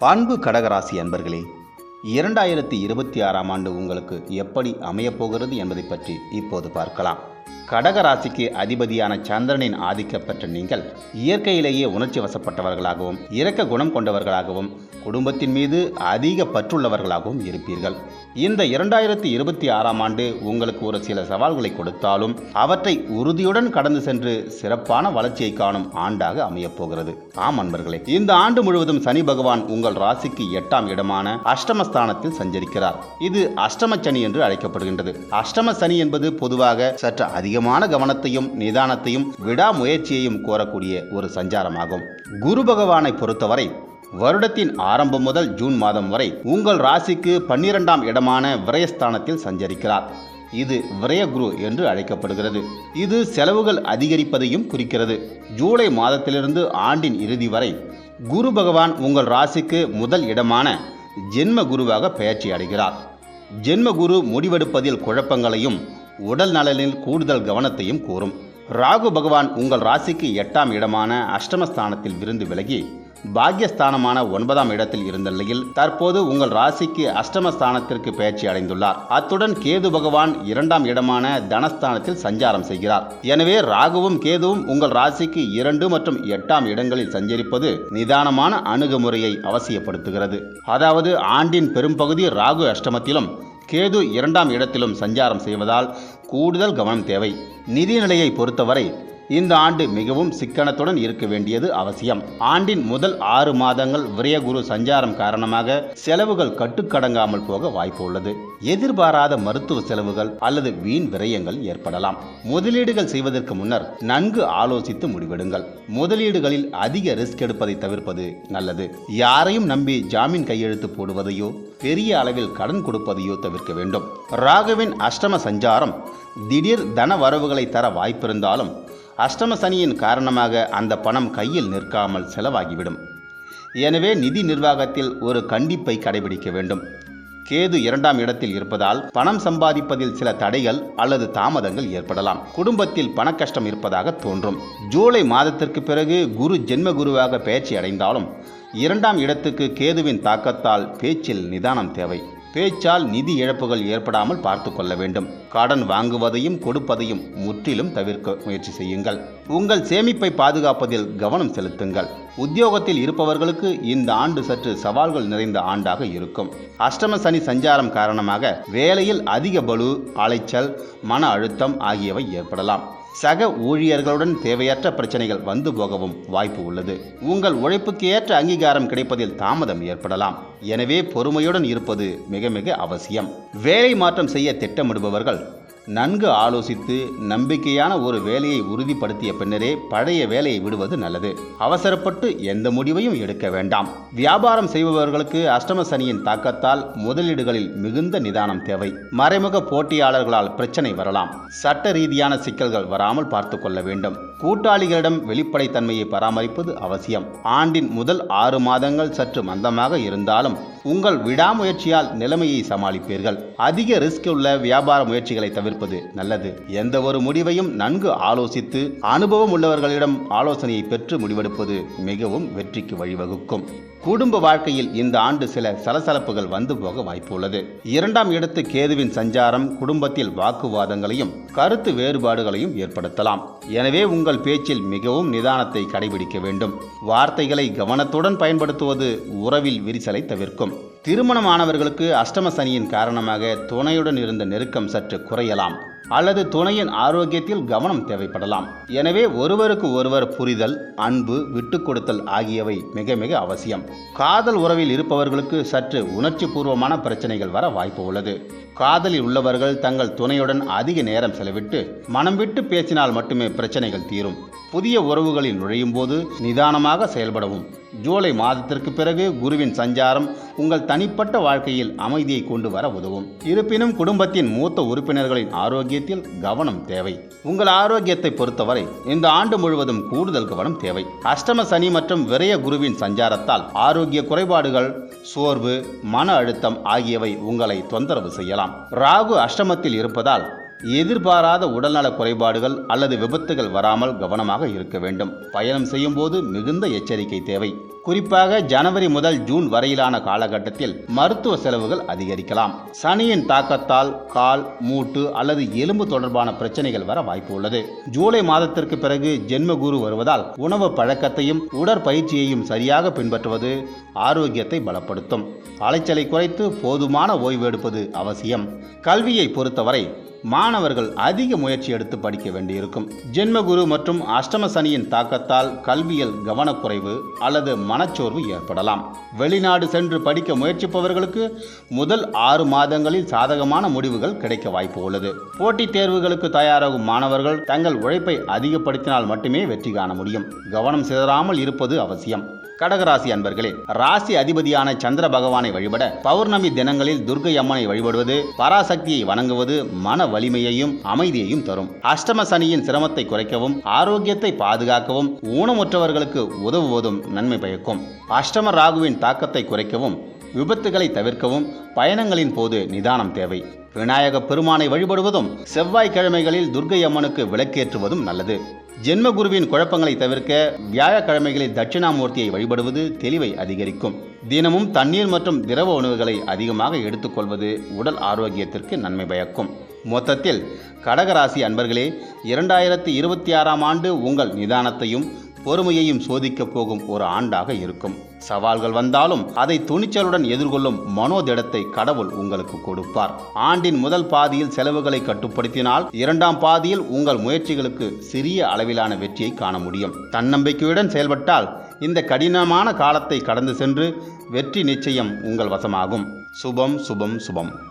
அன்பு கடகராசி அன்பர்களே இரண்டாயிரத்தி இருபத்தி ஆறாம் ஆண்டு உங்களுக்கு எப்படி அமையப் போகிறது என்பதை பற்றி இப்போது பார்க்கலாம். கடகராசிக்கு அதிபதியான சந்திரனின் ஆதிக்கம் பெற்ற நீங்கள் இயற்கையிலேயே உணர்ச்சி வசப்பட்டவர்களாகவும் இரக்க குணம் கொண்டவர்களாகவும் குடும்பத்தின் மீது அதிக பற்றுள்ளவர்களாகவும் இருப்பீர்கள். இந்த இரண்டாயிரத்தி இருபத்தி ஆறாம் ஆண்டு உங்களுக்கு ஒரு சில சவால்களை கொடுத்தாலும் அவற்றை உறுதியுடன் கடந்து சென்று சிறப்பான வளர்ச்சியை காணும் ஆண்டாக அமையப் போகிறது ஆம் அன்பர்களே இந்த ஆண்டு முழுவதும் சனி பகவான் உங்கள் ராசிக்கு எட்டாம் இடமான அஷ்டமஸ்தானத்தில் சஞ்சரிக்கிறார். இது அஷ்டம சனி என்று அழைக்கப்படுகின்றது. அஷ்டம சனி என்பது பொதுவாக சற்று அதிகமான கவனத்தையும் நிதானத்தையும் விடாமுயற்சியையும் கோரக்கூடிய ஒரு சஞ்சாரமாகும். குரு பகவானை பொறுத்தவரை வருடத்தின் ஆரம்பம் முதல் ஜூன் மாதம் வரை உங்கள் ராசிக்கு பன்னிரெண்டாம் இடமான விரயஸ்தானத்தில் சஞ்சரிக்கிறார். இது விரயகுரு என்று அழைக்கப்படுகிறது. இது செலவுகள் அதிகரிப்பதையும் குறிக்கிறது. ஜூலை மாதத்திலிருந்து ஆண்டின் இறுதி வரை குரு பகவான் உங்கள் ராசிக்கு முதல் இடமான ஜென்ம குருவாக பெயர்ச்சி அடைகிறார். ஜென்ம குரு முடிவெடுப்பதில் குழப்பங்களையும் உடல் நலனில் கூடுதல் கவனத்தையும் கூறும். ராகு பகவான் உங்கள் ராசிக்கு எட்டாம் இடமான அஷ்டமஸ்தானத்தில் விருந்து விலகி பாக்யஸ்தானமான ஒன்பதாம் இடத்தில் இருந்த நிலையில் தற்போது உங்கள் ராசிக்கு அஷ்டமஸ்தானத்திற்கு பயிற்சி அடைந்துள்ளார். அத்துடன் கேது பகவான் இரண்டாம் இடமான தனஸ்தானத்தில் சஞ்சாரம் செய்கிறார். எனவே ராகுவும் கேதுவும் உங்கள் ராசிக்கு இரண்டு மற்றும் எட்டாம் இடங்களில் சஞ்சரிப்பது நிதானமான அணுகுமுறையை அவசியப்படுத்துகிறது. அதாவது ஆண்டின் பெரும்பகுதி ராகு அஷ்டமத்திலும் கேது இரண்டாம் இடத்திலும் சஞ்சாரம் செய்வதால் கூடுதல் கவனம் தேவை. நிதிநிலையை பொறுத்தவரை இந்த ஆண்டு மிகவும் சிக்கனத்துடன் இருக்க வேண்டியது அவசியம். ஆண்டின் முதல் ஆறு மாதங்கள் விரயகுரு சஞ்சாரம் காரணமாக செலவுகள் கட்டுக்கடங்காமல் போக வாய்ப்பு உள்ளது. எதிர்பாராத மருத்துவ செலவுகள் அல்லது வீண் விரயங்கள் ஏற்படலாம். முதலீடுகள் செய்வதற்கு முன்னர் நன்கு ஆலோசித்து முடிவெடுங்கள். முதலீடுகளில் அதிக ரிஸ்க் எடுப்பதை தவிர்ப்பது நல்லது. யாரையும் நம்பி ஜாமீன் கையெழுத்து போடுவதையோ பெரிய அளவில் கடன் கொடுப்பதையோ தவிர்க்க வேண்டும். ராகுவின் அஷ்டம சஞ்சாரம் திடீர் தன வரவுகளை தர வாய்ப்பிருந்தாலும் அஷ்டம சனியின் காரணமாக அந்த பணம் கையில் நிற்காமல் செலவாகிவிடும். எனவே நிதி நிர்வாகத்தில் ஒரு கண்டிப்பை கடைபிடிக்க வேண்டும். கேது இரண்டாம் இடத்தில் இருப்பதால் பணம் சம்பாதிப்பதில் சில தடைகள் அல்லது தாமதங்கள் ஏற்படலாம். குடும்பத்தில் பண கஷ்டம் இருப்பதாக தோன்றும். ஜூலை மாதத்திற்கு பிறகு குரு ஜென்ம குருவாக பயிற்சி அடைந்தாலும் இரண்டாம் இடத்துக்கு கேதுவின் தாக்கத்தால் பேச்சில் நிதானம் தேவை. பேச்சால் நிதி இழப்புகள் ஏற்படாமல் பார்த்து கொள்ள வேண்டும். கடன் வாங்குவதையும் கொடுப்பதையும் முற்றிலும் தவிர்க்க முயற்சி செய்யுங்கள். உங்கள் சேமிப்பை பாதுகாப்பதில் கவனம் செலுத்துங்கள். உத்தியோகத்தில் இருப்பவர்களுக்கு இந்த ஆண்டு சற்று சவால்கள் நிறைந்த ஆண்டாக இருக்கும். அஷ்டம சனி சஞ்சாரம் காரணமாக வேலையில் அதிக பலு அலைச்சல் மன அழுத்தம் ஆகியவை ஏற்படலாம். சக ஊழியர்களுடன் தேவையற்ற பிரச்சனைகள் வந்து போகவும் வாய்ப்பு உள்ளது. உங்கள் உழைப்புக்கு ஏற்ற அங்கீகாரம் கிடைப்பதில் தாமதம் ஏற்படலாம். எனவே பொறுமையுடன் இருப்பது மிக மிக அவசியம். வேலை மாற்றம் செய்ய திட்டமிடுபவர்கள் நன்கு ஆலோசித்து நம்பிக்கையான ஒரு வேலையை உறுதிப்படுத்திய பின்னரே பழைய வேலையை விடுவது நல்லது. அவசரப்பட்டு எந்த முடிவையும் எடுக்க வேண்டாம். வியாபாரம் செய்பவர்களுக்கு அஷ்டம சனியின் தாக்கத்தால் முதலீடுகளில் மிகுந்த நிதானம் தேவை. மறைமுக போட்டியாளர்களால் பிரச்சனை வரலாம். சட்ட ரீதியான சிக்கல்கள் வராமல் பார்த்து கொள்ள வேண்டும். கூட்டாளிகளிடம் வெளிப்படைத்தன்மையை பராமரிப்பது அவசியம். ஆண்டின் முதல் ஆறு மாதங்கள் சற்று மந்தமாக இருந்தாலும் உங்கள் விடாமுயற்சியால் நிலைமையை சமாளிப்பீர்கள். அதிக ரிஸ்க் உள்ள வியாபார முயற்சிகளை தவிர்ப்பது நல்லது. எந்த ஒரு முடிவையும் நன்கு ஆலோசித்து அனுபவம் உள்ளவர்களிடம் ஆலோசனையை பெற்று முடிவெடுப்பது மிகவும் வெற்றிக்கு வழிவகுக்கும். குடும்ப வாழ்க்கையில் இந்த ஆண்டு சில சலசலப்புகள் வந்து போக வாய்ப்பு உள்ளது இரண்டாம் இடத்து கேதுவின் சஞ்சாரம் குடும்பத்தில் வாக்குவாதங்களையும் கருத்து வேறுபாடுகளையும் ஏற்படுத்தலாம். எனவே உங்கள் பேச்சில் மிகவும் நிதானத்தை கடைபிடிக்க வேண்டும். வார்த்தைகளை கவனத்துடன் பயன்படுத்துவது உறவில் விரிசலை தவிர்க்கும். திருமணமானவர்களுக்கு அஷ்டம சனியின் காரணமாக துணையுடன் இருந்த நெருக்கம் சற்று குறையலாம். அல்லது துணையின் ஆரோக்கியத்தில் கவனம் தேவைப்படலாம். எனவே ஒருவருக்கு ஒருவர் புரிதல் அன்பு விட்டு கொடுத்தல் ஆகியவை மிக மிக அவசியம். காதல் உறவில் இருப்பவர்களுக்கு சற்று உணர்ச்சி பூர்வமான பிரச்சனைகள் வர வாய்ப்பு உள்ளது. காதலில் உள்ளவர்கள் தங்கள் துணையுடன் அதிக நேரம் செலவிட்டு மனம் விட்டு பேசினால் மட்டுமே பிரச்சனைகள் தீரும். புதிய உறவுகளில் நுழையும் போது நிதானமாக செயல்படவும் ஜூலை மாதத்திற்கு பிறகு குருவின் சஞ்சாரம் உங்கள் தனிப்பட்ட வாழ்க்கையில் அமைதியை கொண்டு வர உதவும். இருப்பினும் குடும்பத்தின் மூத்த உறுப்பினர்களின் ஆரோக்கியத்தில் கவனம் தேவை. உங்கள் ஆரோக்கியத்தை பொறுத்தவரை இந்த ஆண்டு முழுவதும் கூடுதல் கவனம் தேவை. அஷ்டம சனி மற்றும் விரய குருவின் சஞ்சாரத்தால் ஆரோக்கிய குறைபாடுகள் சோர்வு மன அழுத்தம் ஆகியவை உங்களை தொந்தரவு செய்யலாம். ராகு அஷ்டமத்தில் இருப்பதால் எதிர்பாராத உடல்நல குறைபாடுகள் அல்லது விபத்துகள் வராமல் கவனமாக இருக்க வேண்டும். பயணம் செய்யும்போது மிகுந்த எச்சரிக்கை தேவை. குறிப்பாக ஜனவரி முதல் ஜூன் வரையிலான காலகட்டத்தில் மருத்துவ செலவுகள் அதிகரிக்கலாம். சனியின் தாக்கத்தால் கால் மூட்டு அல்லது எலும்பு தொடர்பான பிரச்சனைகள் வர வாய்ப்பு உள்ளது. ஜூலை மாதத்திற்கு பிறகு ஜென்மகுரு வருவதால் உணவு பழக்கத்தையும் உடற்பயிற்சியையும் சரியாக பின்பற்றுவது ஆரோக்கியத்தை பலப்படுத்தும். அலைச்சலை குறைத்து போதுமான ஓய்வு எடுப்பது அவசியம். கல்வியை பொறுத்தவரை மாணவர்கள் அதிக முயற்சி எடுத்து படிக்க வேண்டியிருக்கும். ஜென்மகுரு மற்றும் அஷ்டம சனியின் தாக்கத்தால் கல்வியில் கவனக்குறைவு அல்லது மனச்சோர்வு ஏற்படலாம். வெளிநாடு சென்று படிக்க முயற்சிப்பவர்களுக்கு முதல் ஆறு மாதங்களில் சாதகமான முடிவுகள் கிடைக்க வாய்ப்பு உள்ளது. போட்டித் தேர்வுகளுக்கு தயாராகும் மாணவர்கள் தங்கள் உழைப்பை அதிகப்படுத்தினால் மட்டுமே வெற்றி காண முடியும். கவனம் சிதறாமல் இருப்பது அவசியம். கடகராசி அன்பர்களே ராசி அதிபதியான சந்திர பகவானை வழிபட பௌர்ணமி தினங்களில் துர்க்கை அம்மனை வழிபடுவது பராசக்தியை வணங்குவது மன வலிமையையும் அமைதியையும் தரும். அஷ்டம சனியின் சிரமத்தை குறைக்கவும் ஆரோக்கியத்தை பாதுகாக்கவும் ஊனமுற்றவர்களுக்கு உதவுவதும் நன்மை பயக்கும். அஷ்டம ராகுவின் தாக்கத்தை குறைக்கவும் விபத்துகளை தவிர்க்கவும் பயணங்களின் போது நிதானம் தேவை. விநாயக பெருமானை வழிபடுவதும் செவ்வாய்க்கிழமைகளில் துர்க்கை அம்மனுக்கு விளக்கேற்றுவதும் நல்லது. ஜென்மகுருவின் குழப்பங்களை தவிர்க்க வியாழக்கிழமைகளில் தட்சிணாமூர்த்தியை வழிபடுவது தெளிவை அதிகரிக்கும். தினமும் தண்ணீர் மற்றும் திரவ உணவுகளை அதிகமாக எடுத்துக்கொள்வது உடல் ஆரோக்கியத்திற்கு நன்மை பயக்கும். மொத்தத்தில் கடகராசி அன்பர்களே இரண்டாயிரத்தி இருபத்தி ஆறாம் ஆண்டு உங்கள் நிதானத்தையும் பொறுமையையும் சோதிக்கப் போகும் ஒரு ஆண்டாக இருக்கும். சவால்கள் வந்தாலும் அதை துணிச்சலுடன் எதிர்கொள்ளும் மனோதிடத்தை கடவுள் உங்களுக்கு கொடுப்பார். ஆண்டின் முதல் பாதியில் செலவுகளை கட்டுப்படுத்தினால் இரண்டாம் பாதியில் உங்கள் முயற்சிகளுக்கு சிறிய அளவிலான வெற்றியை காண முடியும். தன்னம்பிக்கையுடன் செயல்பட்டால் இந்த கடினமான காலத்தை கடந்து சென்று வெற்றி நிச்சயம் உங்கள் வசமாகும். சுபம் சுபம் சுபம்.